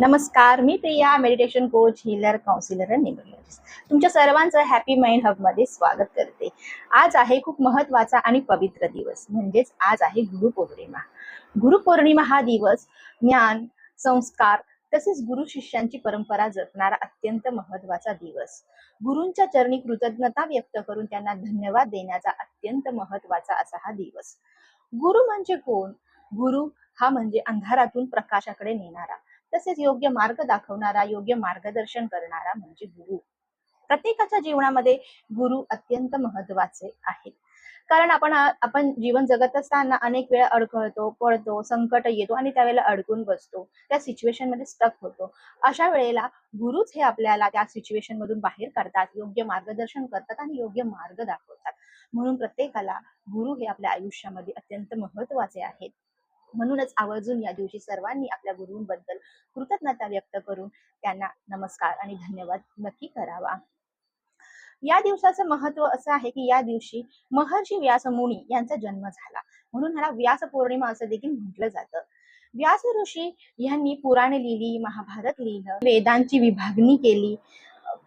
नमस्कार मी Priya meditation coach healer counsellor आणि तुमच्या सर्वांचं हॅपी माइंड हबमध्ये स्वागत करते. आज आहे खूप महत्त्वाचा आणि पवित्र दिवस. म्हणजेच आज आहे गुरुपौर्णिमा गुरुपौर्णिमा हा दिवस ज्ञान संस्कार तसेच गुरु शिष्यांची परंपरा जपणारा अत्यंत महत्त्वाचा दिवस. गुरूंच्या चरणी कृतज्ञता व्यक्त करून त्यांना धन्यवाद देण्याचा अत्यंत महत्त्वाचा असा हा दिवस. गुरु म्हणजे कोण? गुरु हा म्हणजे अंधारातून प्रकाशाकडे नेणारा. तसेच योग्य मार्ग दाखवणारा योग्य मार्गदर्शन करणारा म्हणजे गुरु. प्रत्येकाच्या जीवनामध्ये गुरु अत्यंत महत्त्वाचे आहेत. कारण आपण आपण जीवन जगत असताना अनेक वेळा अडखळतो पळतो संकट येतो आणि त्यावेळेला अडकून बसतो. त्या सिच्युएशनमध्ये स्टक होतो. अशा वेळेला गुरुच हे आपल्याला त्या सिच्युएशन मधून बाहेर काढतात योग्य मार्गदर्शन करतात आणि योग्य मार्ग दाखवतात. म्हणून प्रत्येकाला गुरु हे आपल्या आयुष्यामध्ये अत्यंत महत्त्वाचे आहेत. म्हणूनच आवर्जून या दिवशी सर्वांनी आपल्या गुरुंबद्दल कृतज्ञता व्यक्त करून त्यांना नमस्कार आणि धन्यवाद नक्की करावा. या दिवसाचं महत्त्व असं आहे की या दिवशी महर्षी व्यास मुनी यांचा जन्म झाला. म्हणून ह्याला व्यास पौर्णिमा असं देखील म्हटलं जातं. व्यास ऋषी यांनी पुराणे लिहिली महाभारत लिहिलं वेदांची विभागणी केली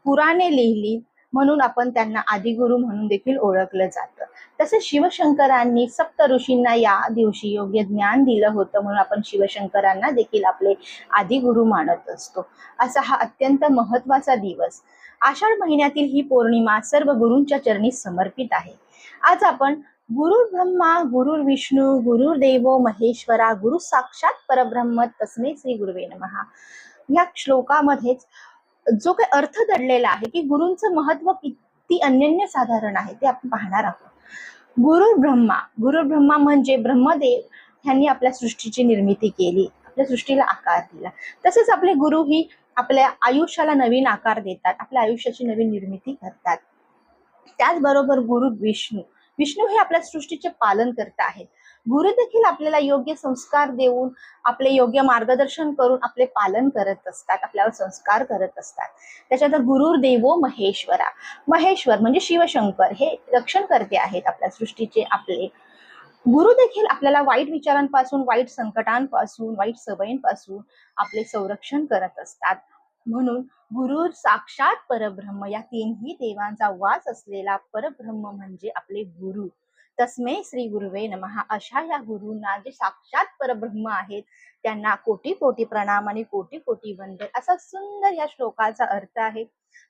पुराणे लिहिली म्हणून आपण त्यांना आदिगुरु म्हणून देखील ओळखलं जातं. तसेच शिवशंकरांनी सप्त ऋषींना या दिवशी योग्य ज्ञान दिलं होतं म्हणून आपण शिवशंकरांना देखील आपले आदिगुरु मानत असतो. असा हा अत्यंत महत्त्वाचा दिवस. आषाढ महिन्यातील ही पौर्णिमा सर्व गुरूंच्या चरणी समर्पित आहे. आज आपण गुरु ब्रह्मा गुरु विष्णू गुरुर्देव महेश्वरा गुरु साक्षात परब्रह्म तस्मे श्री गुरुवे नमहा या श्लोकामध्येच जो काही अर्थ दडलेला आहे की गुरूंचं महत्त्व किती अनन्य साधारण आहे ते आपण पाहणार आहोत. गुरु ब्रह्मा गुरु ब्रह्मा म्हणजे ब्रह्मदेव ह्यांनी आपल्या सृष्टीची निर्मिती केली आपल्या सृष्टीला आकार दिला. तसेच आपले गुरु ही आपल्या आयुष्याला नवीन आकार देतात आपल्या आयुष्याची नवीन निर्मिती करतात. त्याचबरोबर गुरु विष्णू विष्णू हे आपल्या सृष्टीचे पालन करत आहेत. गुरु देखील आपल्याला योग्य संस्कार देऊन आपले योग्य मार्गदर्शन करून आपले पालन करत असतात आपल्यावर संस्कार करत असतात. त्याच्यानंतर गुरु देवो महेश्वरा. महेश्वर म्हणजे शिवशंकर हे रक्षण करते आहेत आपल्या सृष्टीचे आपले. गुरु देखील आपल्याला वाईट विचारांपासून वाईट संकटांपासून वाईट सवयींपासून आपले संरक्षण करत असतात. म्हणून गुरु साक्षात परब्रह्म. या तीनही देवांचा वास असलेला परब्रह्म म्हणजे आपले गुरु. तस्मे श्री गुरुवे नमहा अशा या गुरुंना जे साक्षात परब्रह्म आहेत त्यांना कोटी कोटी प्रणाम आणि कोटी कोटी वंदन. असा सुंदर या श्लोकाचा अर्थ आहे.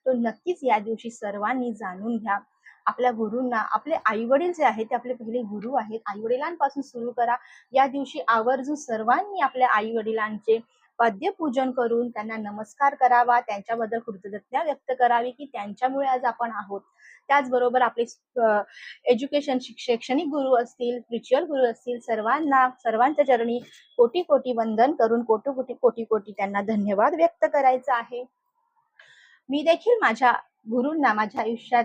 तो नक्कीच या दिवशी सर्वांनी जाणून घ्या. आपल्या गुरूंना आपले आई वडील जे आहेत ते आपले पहिले गुरु आहेत. आई वडिलांपासून सुरू करा. या दिवशी आवर्जून सर्वांनी आपल्या आई वडिलांचे वाद्यपूजन करून त्यांना नमस्कार करावा त्यांच्याबद्दल कृतज्ञता व्यक्त करावी की त्यांच्यामुळे आज आपण आहोत. त्याचबरोबर आपले एज्युकेशन शैक्षणिक गुरु असतील स्पिरिच्युअल गुरु असतील सर्वांना सर्वांच्या चरणी कोटी कोटी वंदन करून कोटी कोटी कोटी कोटी त्यांना धन्यवाद व्यक्त करायचा आहे. मी देखील माझ्या गुरूंना माझ्या आयुष्यात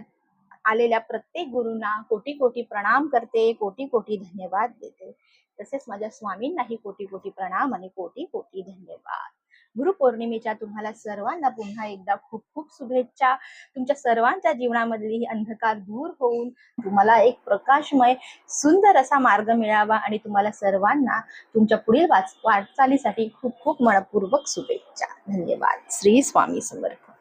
आलेल्या प्रत्येक गुरूंना कोटी कोटी प्रणाम करते कोटी कोटी धन्यवाद देते. तसेच माझ्या स्वामींनाही कोटी कोटी प्रणाम आणि कोटी कोटी धन्यवाद गुरुपौर्णिमेच्या तुम्हाला सर्वांना पुन्हा एकदा खूप खूप शुभेच्छा. तुमच्या सर्वांच्या जीवनामधली ही अंधकार दूर होऊन तुम्हाला एक प्रकाशमय सुंदर असा मार्ग मिळावा आणि तुम्हाला सर्वांना तुमच्या पुढील वाच वाटचालीसाठी खूप खूप मनपूर्वक शुभेच्छा. धन्यवाद. श्री स्वामी समर्थ.